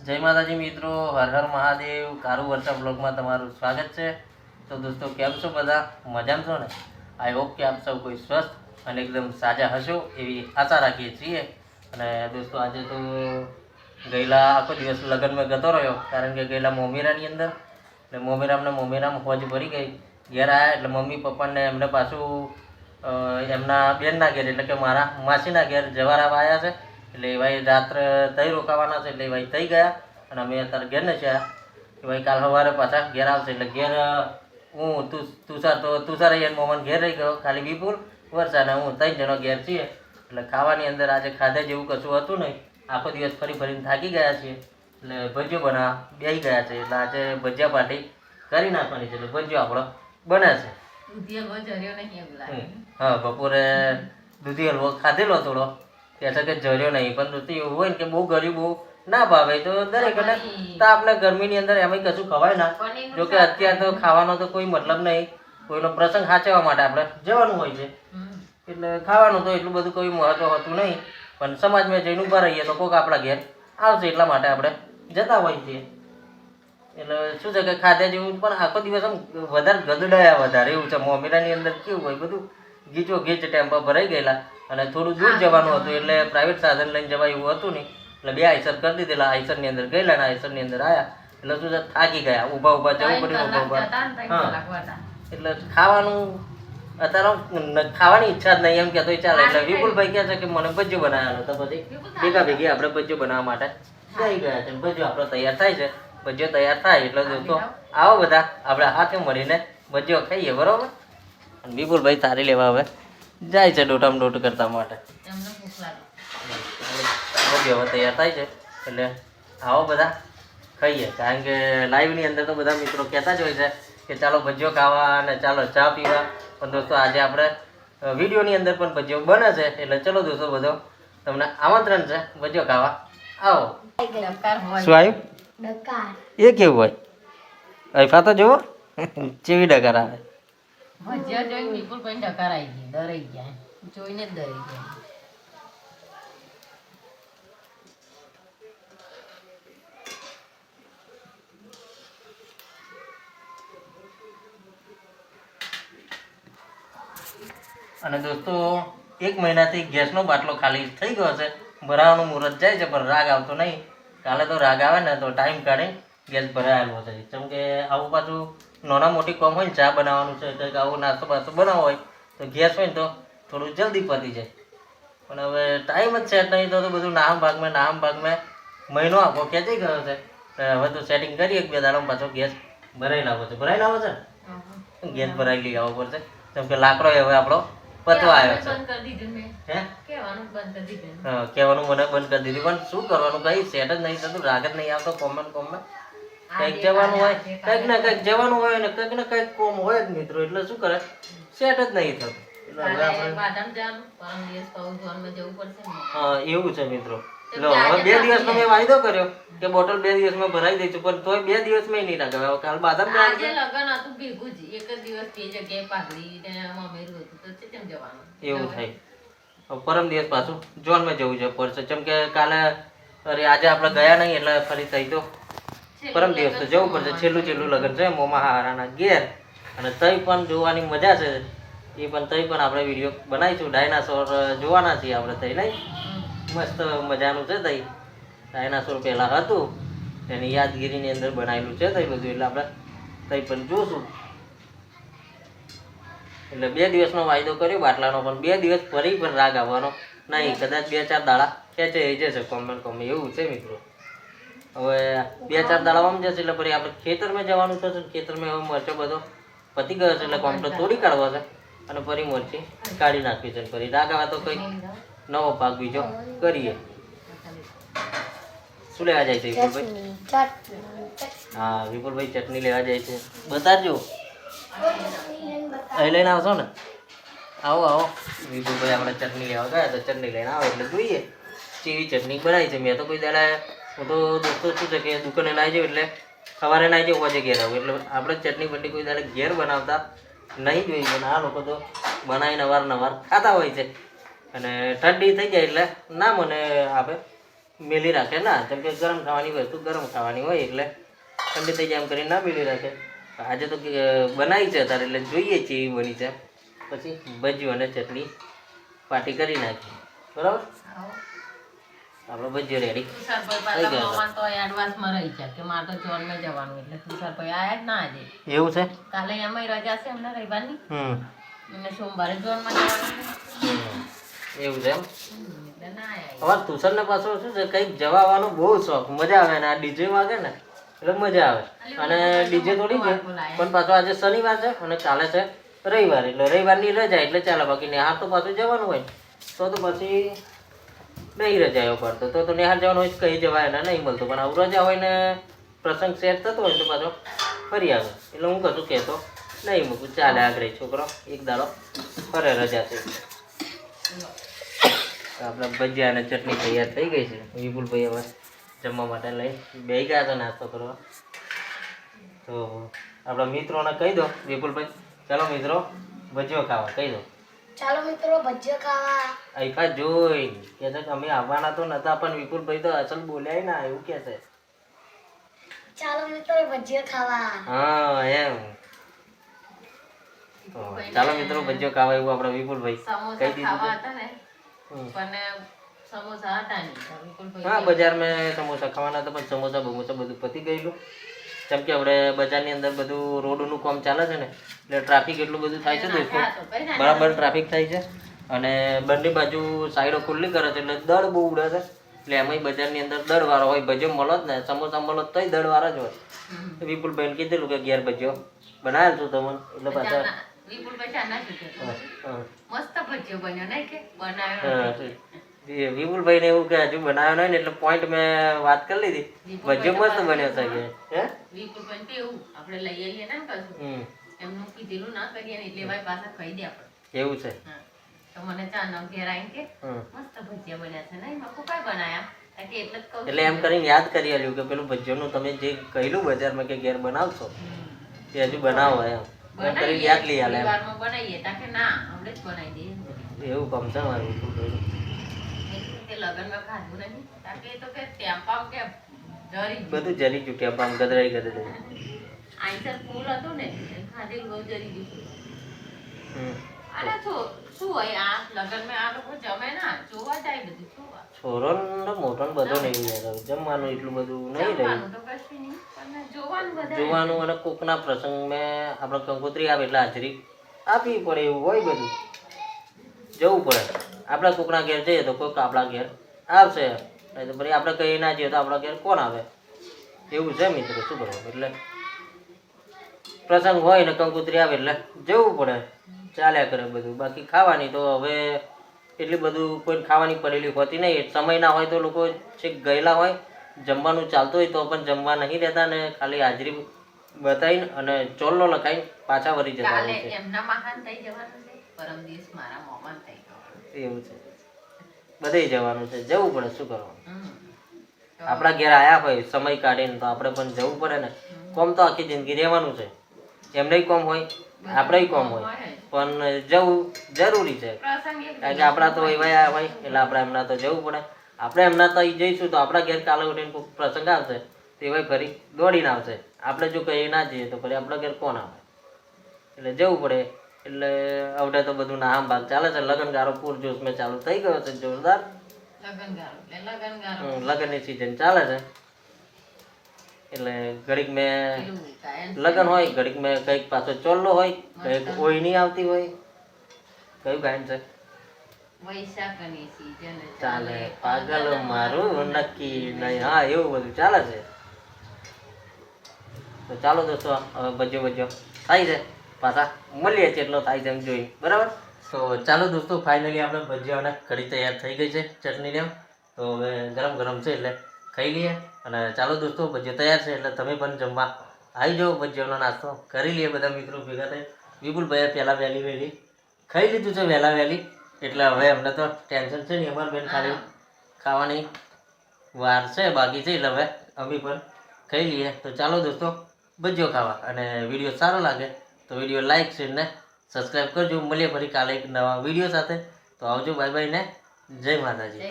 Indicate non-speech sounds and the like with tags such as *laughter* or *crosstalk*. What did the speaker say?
જય માતાજી મિત્રો, હર હર મહાદેવ, કારુ વર્ષા બ્લોગમાં તમારું સ્વાગત છે. તો દોસ્તો, કેમ છો બધા? મજામાં છો ને? આઈ હોપ કે આપ સૌ કોઈ સ્વસ્થ અને એકદમ સાજા હશો એવી આશા રાખીએ છીએ. અને દોસ્તો, આજે તો ગયેલા આખો દિવસ લગ્નમાં ગતો રહ્યો, કારણ કે ગયેલા મોમેરાની અંદર. એટલે મોમેરામને મોમેરામ હોજ ભરી ગઈ. ઘેર આવ્યા એટલે મમ્મી પપ્પાને એમને પાછું એમના બેનના ઘેર એટલે કે મારા માસીના ઘેર જવારા આવ્યા છે. એટલે એ ભાઈ રાત્રે તઈ રોકાવાના છે એટલે એ ભાઈ તઈ ગયા અને અમે અત્યારે ઘેર ને છે. એ ભાઈ કાલ સવારે પાછા ઘેર આવશે એટલે ઘેર હું તુ તુષાર તો તુષાર અહીંયા મોમન ઘેર રહી ગયો ખાલી વિપુલ વર્ષા અને હું ત્રણ જણો ઘેર છીએ. એટલે ખાવાની અંદર આજે ખાધા જેવું કશું હતું નહીં. આખો દિવસ ફરી ફરીને થાકી ગયા છીએ. એટલે ભજીયો બનાવવા બેસી ગયા છે. એટલે આજે ભજીયા પાર્ટી કરી નાખવાની છે. એટલે ભજીયો આપણો બને એવું હા બપોરે દૂધી હલવો ખાધેલો થોડો. કે છે કે જર્યો નહીં પણ દૂધી એવું હોય ને કે બહુ ગરીબ બહુ ના ભાવે તો દરેક એટલે તો આપણે ગરમીની અંદર એમાં કશું ખવાય ના. જો કે અત્યારે તો ખાવાનો તો કોઈ મતલબ નહીં. કોઈનો પ્રસંગ સાચવવા માટે આપણે જવાનું હોય છે. એટલે ખાવાનું તો એટલું બધું કોઈ મહત્વ હોતું નહીં પણ સમાજમાં જઈને ઊભા રહીએ તો કોઈક આપણા ઘેર આવશે એટલા માટે આપણે જતા હોઈએ છીએ. એટલે શું છે કે ખાધા જેવું પણ આખો દિવસ આમ વધારે ગદડાયા વધારે એવું છે. મોમેરાની અંદર કેવું હોય બધું ગીચો ગીચ ટેમ્પો ભરાઈ ગયેલા અને થોડું દૂર જવાનું હતું એટલે પ્રાઇવેટ સાધન લઈને જવાય એવું હતું નહીં. એટલે બે આઈસર કરી દીધેલા આઈસરની અંદર ગયેલા અને આઈસરની અંદર આવ્યા એટલે શું થાકી ગયા ઊભા ઊભા જવું પડ્યું ઊભા ઊભા. હા. એટલે ખાવાનું અત્યારે ખાવાની ઈચ્છા જ નહીં એમ કહેતો ચાલે. એટલે વિપુલભાઈ કહે છે કે મને ભજીયો બનાવવાનો તો પછી. ભેગા ભેગી આપણે ભજીયો બનાવવા માટે. જઈ ગયા છે ભજીયો આપણો તૈયાર થાય છે. ભજીયો તૈયાર થાય એટલે દોસ્તો આવો બધા આપણે હાથે મળીને ભજીયો ખાઈએ બરોબર? અને વિપુલભાઈ તારી લેવા હવે. જાય છે ડોટામ ડોટ કરતા માટે. હવે તૈયાર થાય છે. એટલે આવો બધા. ખાઈએ. કારણ કે લાઈવની અંદર તો બધા મિત્રો કહેતા જ હોય છે કે ચાલો ભજીયો ખાવા અને ચાલો ચા પીવા. પણ દોસ્તો આજે આપણે વિડીયોની અંદર પણ ભજીયો બને છે. એટલે ચલો દોસ્તો બધો તમને આમંત્રણ છે ભજીયો ખાવા. આવો. શું આવ્યું? એ કેવું હોય? અલ્ફા તો જુઓ ચેવી ડગર આવે? ભજીયા જોઈને વિપુલ ભાઈ ડકાર આવી ગયા, ડરાઈ ગયા જોઈને જ ડરાઈ ગયા અને દોસ્તો, એક મહિનાથી ગેસનો બાટલો ખાલી થઈ ગયો છે. ભરાવાનું મુહૂર્ત જાય છે, પણ રાગ આવતો નહીં. કાલે તો રાગ આવે ને તો ટાઈમ કાઢી. ગેસ ભરાયેલો છે. જેમ કે આવું પાછું નાના મોટી કોમ હોય ને ચા બનાવવાનું છે કંઈક આવું નાસ્તો બાસ્તો બનાવવો હોય તો ગેસ હોય ને તો થોડું જલ્દી પતી જાય. પણ હવે ટાઈમ જ સેટ નહીં તો બધું નામ ભાગમાં નામ ભાગમાં મહિનો આખો ખેંચી ગયો છે. હવે તો સેટિંગ કરી એક બે દાડામાં પાછો ગેસ ભરાઈ લાવો છે. ભરાઈ લાવો છે? ગેસ ભરાઈ લઈ આવવો પડશે. જેમ કે લાકડો હવે આપણો પતવા આવ્યો છે. કહેવાનું મને બંધ કરી દીધું. પણ શું કરવાનું? કઈ સેટ જ નહીં થતું રાગ જ નહીં આવતો કોમન કોમેન્ટ કંઈક જવાનું હોય કંઈક ને કંઈક જવાનું હોય ને કંઈક ને કંઈક કોમ હોય જ મિત્રો એટલે શું કરે? સેટ જ નહીં થતું. એટલે હવે કાલે આપણે બાદામ જવાનું પરમ દિવસ પાઉં જોવામાં જવું પડશે ને? હા એવું છે મિત્રો. બે હવે બે દિવસનો મેં વાયદો કર્યો કે બોટલ બે દિવસમાં ભરાઈ દઈશું પણ તોય બે દિવસમાં નહીં લાગે. હવે કાલ બાદામ આજે લગન હતું ભેગું જ. એક જ દિવસ બે જગ્યાએ પાઘડી ને મમેરું હતું તો કેમ જવાનું? એવું થાય. પરમ દિવસ પાછું જોનમાં જવું છે પડશે કેમ કે કાલે અરે આજે આપણે ગયા નહીં એટલે ફરી થઈ તો પરમ દિવસ તો જવું પડશે. છેલ્લું છેલ્લું લગ્ન છે મોમા હારાના ઘેર. અને તઈ પણ જોવાની મજા છે. એ પણ તઈ પણ આપણે વીડિયો બનાવીશું. ડાયનાસોર જોવાના છીએ આપણે તઈ નહીં? મસ્ત મજાનું છે તઈ. ડાયનાસોર પહેલાં હતું. એની યાદગીરીની અંદર બનાવેલું છે તઈ બધું. એટલે આપણે તઈ પણ જોશું. એટલે બે દિવસનો વાયદો કર્યો. બાટલાનો પણ બે દિવસ ફરી પણ રાગ આવવાનો. નહીં કદાચ બે ચાર દાડા ખેંચે જશે. કોમેન્ટ કોમે. એવું છે મિત્રો. હવે બે ચાર દાડામાં જશે, એટલે ફરી આપણે ખેતરમાં જવાનું થશે ખેતરમાં હવે મરચો બધો. પતી ગયો છે, એટલે કોમ્પ્લેટ તોડી કાઢવો છે. અને ફરી મરચી કાઢી નાખવી છે ફરી. રાગ આવે તો કંઈક નવો પાક બીજો કરીએ. શું લેવા જાય છે, વિપુલભાઈ? હા, વિપુલભાઈ ચટણી લેવા જાય છે. બતાવજો અહીં લઈને આવશો ને? આવો આવો. વિપુલભાઈ આપણે ચટણી લેવા ગયા તો ચટણી લઈને આવો, એટલે જોઈએ. કેવી ચટણી બનાવી છે. મેં તો કોઈ દાડા હું તો દોસ્તો શું છે કે દુકાને ના જાઉં એટલે સવારે ના જાઉં પછી ઘેર આવું. એટલે આપણે ચટણી બટણી કોઈ દાડે ઘેર બનાવતા નહીં જોઈ પણ આ લોકો તો બનાવીને અવારનવાર ખાતા હોય છે. અને ઠંડી થઈ જાય એટલે ના મને આપે મેલી રાખે. ના, કેમ કે ગરમ ખાવાની વસ્તુ ગરમ ખાવાની હોય એટલે ઠંડી થઈ જાય એમ કરીને ના મેલી રાખે. આજે તો બનાવી છે અત્યારે, એટલે જોઈએ છીએ એવી બની છે. પછી ભજીયો અને ચટણી પાટી કરી નાખી બરાબર. આપણો ભજીયો રેડી થઈ ગયા તો એડવાન્સમાં રહી છે કે મારે તો જોનમાં જવાનું એટલે તુષારભાઈ આયા જ ના આજે. એવું છે? કાલે એમાંય રજા છે એમને રવિવારની હમ. અને સોમવારે જોનમાં જવાનું. એવું છે એમ? હમ, એટલે ના અમારે પાછો શું છે કંઈક જવાનો બહુ શોખ. મજા આવે ને આ ડીજે વાગે ને એટલે મજા આવે. અને ડીજે થોડી છે પણ પાછો આજે શનિવાર છે અને કાલે છે રવિવાર. એટલે રવિવારની રજા એટલે ચાલે બાકી ને નિહાર તો પાછું જવાનું હોય. તો તો પછી નહીં રજા એવો પડતો તો તો નિહાર જવાનું હોય કહી જવાય એને નહીં મળતું. પણ આવું રજા હોય ને પ્રસંગ સેટ થતો હોય તો પાછો ફરી આવે. એટલે હું કશું કહેતો નહીં મૂકું. ચાલે આગળ છોકરો. એક દાડો ફરે રજા છે. આપણા ભજીયા અને ચટણી તૈયાર થઈ ગઈ છે. વિપુલભાઈ હવે જમવા માટે લઈ બે ગયા હતા નાસ્તો કરવા. તો આપણા મિત્રોને કહી દો. વિપુલભાઈ, ચાલો મિત્રો, ભજીયો ખાવા કહી દો. ચાલો મિત્રો ભજીયા ખાવા. આઈકા જોઈ. કે છે કે અમે આવવાના તો નતા પણ વિપુલભાઈ તો અસલ બોલ્યા ના એવું કે છે. ચાલો મિત્રો ભજીયા ખાવા. હા એમ. ચાલો મિત્રો ભજીયો ખાવા એવું આપણે વિપુલભાઈ. સમોસા કહી ખાવા દીધું હતા ને પણ સમોસા હતા નહીં. હા બજાર મેં સમોસા ખાવાના હતા પણ સમોસા બમોસા બધું પતી ગયેલું. કેમ કે આપણે બજારની અંદર બધું રોડનું કામ ચાલે છે ને એટલે ટ્રાફિક એટલું બધું થાય છે દોસ્તો બરાબર ટ્રાફિક થાય છે. અને બંને બાજુ સાઈડો ખુલ્લી કરે છે એટલે દળ બહુ ઉડે છે. એટલે એમાંય બજારની અંદર દળ વાળો હોય ભજો મળો જ ને સમોસા મળો તો દળ વાળા જ હોય. તો વિપુલભાઈને કીધેલું કે ઘેર ભજો બનાવેલ છું તમને. એટલે પાછા વિપુલભાઈ ના એવું કે હજુ બનાવ્યો નહીં એટલે પોઈન્ટ મેં વાત કરી લીધી. ભજીયો મસ્ત બન્યો છે કે હે? વિપુલભાઈ એવું આપણે લઈ આવીએ ને કશું હમ. એમનું કીધેલું ના કરીએ ને એટલે ભાઈ પાછા ખાઈ દે આપણે. એવું છે? તો મને ચા ન ઘેર આવીને કે મસ્ત ભજીયા બન્યા છે. નહીં મકુ કાંઈ બનાયા? એટલે એમ કરીને યાદ કરી આલ્યું કે પેલું ભજીયાનું તમે જે કહેલું બજારમાં કે ઘેર બનાવશો. તે હજુ બનાવો એમ. એમ કરીને યાદ લઈ આલે એમ. બનાવીએ તાકે ના હમણાં જ બનાવી દઈએ. એવું કમ છે મારું તે લગનમાં ખાધું નહીં. તાકે તો કે ટેમ્પામ કે જરી બધું જરી ચૂક્યા પામ ગદરાઈ ગદરાઈ *laughs* આઈસર ફૂલ હતો ને ખાધેલું બહુ જરી ગયું હમ. છો શું હોય આ લગનમાં આ લોકો જમે ના જોવા જાય બધું શું છોરો ને મોટો ને બધો નહીં યાર જમવાનું એટલું બધું નહીં રહ્યું. જોવાનું અને કોકના પ્રસંગ મેં આપણે કંકોત્રી આવે એટલે હાજરી આપવી પડે એવું હોય બધું. જવું પડે. આપણે કોકના ઘેર જઈએ તો કોઈક આપણા ઘેર આવશે. નહીં તો પછી આપણે કહીએ ના જઈએ તો આપણા ઘેર કોણ આવે? એવું છે મિત્રો શું કરવું એટલે પ્રસંગ હોય ને કંકોત્રી આવે એટલે જવું પડે. ચાલ્યા કરે બધું. બાકી ખાવાની તો હવે એટલી બધું કોઈ ખાવાની પડેલી હોતી નહીં. સમય ના હોય તો લોકો છેક ગયેલા હોય. જમવાનું ચાલતું હોય તો પણ જમવા નહીં રહેતા ને ખાલી હાજરી બતાવીને અને ચોલ્લો લખાઈને પાછા વળી જતા હોય છે. એમના મહાન થઈ જવાનું છે. પરમ દિવસ મારા મોમાન થઈ ગયો. એવું છે. બધે જવાનું છે. જવું પડે. શું કરવાનું? આપણા ઘેર આયા હોય સમય કાઢીને તો આપણે પણ જવું પડે ને. કોમ તો આખી જિંદગી રહેવાનું છે. એમને કોમ હોય આપણે કોમ હોય. પણ જવું જરૂરી છે. કારણ કે આપણા તો એવા હોય એટલે આપણે એમના તો જવું પડે. આપણે એમના તો જઈશું તો આપણા ઘેર કાલે ઉઠીને પ્રસંગ આવશે તો એવા ફરી દોડીને આવશે. આપણે જો કહીએ ના જઈએ તો ફરી આપણા ઘેર કોણ આવે? એટલે જવું પડે. એટલે આવડે તો બધું નામ ભાગ ચાલે છે લગ્નગારો પૂરજોશમાં ચાલુ થઈ ગયો છે જોરદાર. લગ્નની સિઝન ચાલે છે. એટલે ઘડીક મેં લગ્ન હોય ઘડીક મેં કંઈક પાછો ચોલ્લો હોય કંઈક ઓઈની આવતી હોય. કયું ગાયન છે? વૈશાખની ચાલે. પાગલ મારું નક્કી નહીં. હા એવું બધું ચાલે છે. તો ચાલો દોસ્તો હવે બજો બજો થાય છે. પાછા મળીએ છીએ એટલો થાય છે એમ જોઈ. બરાબર? તો ચાલો દોસ્તો ફાઇનલી આપણે ભજીયા અને કઢી તૈયાર થઈ ગઈ છે ચટણી ને તો હવે ગરમ ગરમ છે એટલે ખાઈ લઈએ. અને ચાલો દોસ્તો ભજીયા તૈયાર છે એટલે તમે પણ જમવા આવી જાઓ ભજીયાનો નાસ્તો કરી લઈએ બધા મિત્રો ભેગા થઈ વિપુલભાઈએ પહેલાં વહેલી વહેલી ખાઈ લીધું છે વહેલા વહેલી. એટલે હવે અમને તો ટેન્શન છે નહીં અમારે બેન ખાલી ખાવાની વાર છે બાકી છે એટલે હવે અમે પણ ખાઈ લઈએ. તો ચાલો દોસ્તો ભજીયો ખાવા. અને વીડિયો સારો લાગે તો વીડિયો લાઈક શેર ને સબસ્ક્રાઈબ કરજો. મળીએ ફરી કાલે એક નવા વીડિયો સાથે. તો આવજો બાય બાય ને. જય માતાજી.